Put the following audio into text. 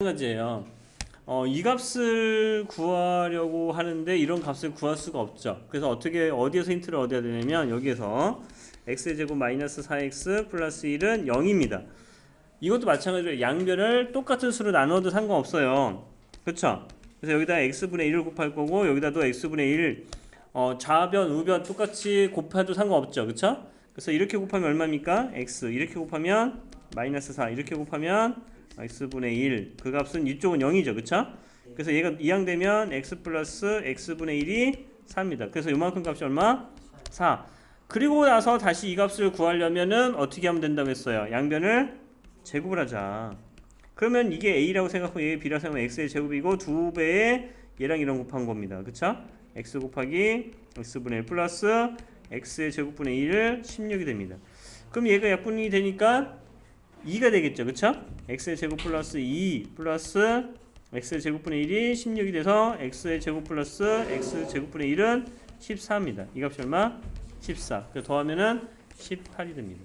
마찬가지예요. 어, 이 값을 구하려고 하는데 이런 값을 구할 수가 없죠. 그래서 어떻게 어디에서 힌트를 얻어야 되냐면 여기에서 x의 제곱 마이너스 4x 플러스 1은 0입니다. 이것도 마찬가지로 양변을 똑같은 수로 나눠도 상관없어요. 그렇죠? 그래서 여기다 x분의 1을 곱할 거고 여기다도 x분의 1 어, 좌변, 우변 똑같이 곱해도 상관없죠. 그렇죠? 그래서 이렇게 곱하면 얼마입니까? x 이렇게 곱하면 마이너스 4 이렇게 곱하면 x분의 1. 그 값은 이쪽은 0이죠. 그쵸? 그래서 얘가 이항되면 x 플러스 x분의 1이 4입니다. 그래서 요만큼 값이 얼마? 4. 그리고 나서 다시 이 값을 구하려면은 어떻게 하면 된다고 했어요? 양변을 제곱을 하자. 그러면 이게 a라고 생각하고 얘 b라고 생각하면 x의 제곱이고 두 배의 얘랑 이랑 곱한 겁니다. 그쵸? x 곱하기 x분의 1 플러스 x의 제곱분의 1을 16이 됩니다. 그럼 얘가 약분이 되니까 2가 되겠죠. 그쵸? x의 제곱 플러스 2 플러스 x의 제곱분의 1이 16이 돼서 x의 제곱 플러스 x 제곱분의 1은 14입니다. 이 값이 얼마? 14. 그래서 더하면은 18이 됩니다.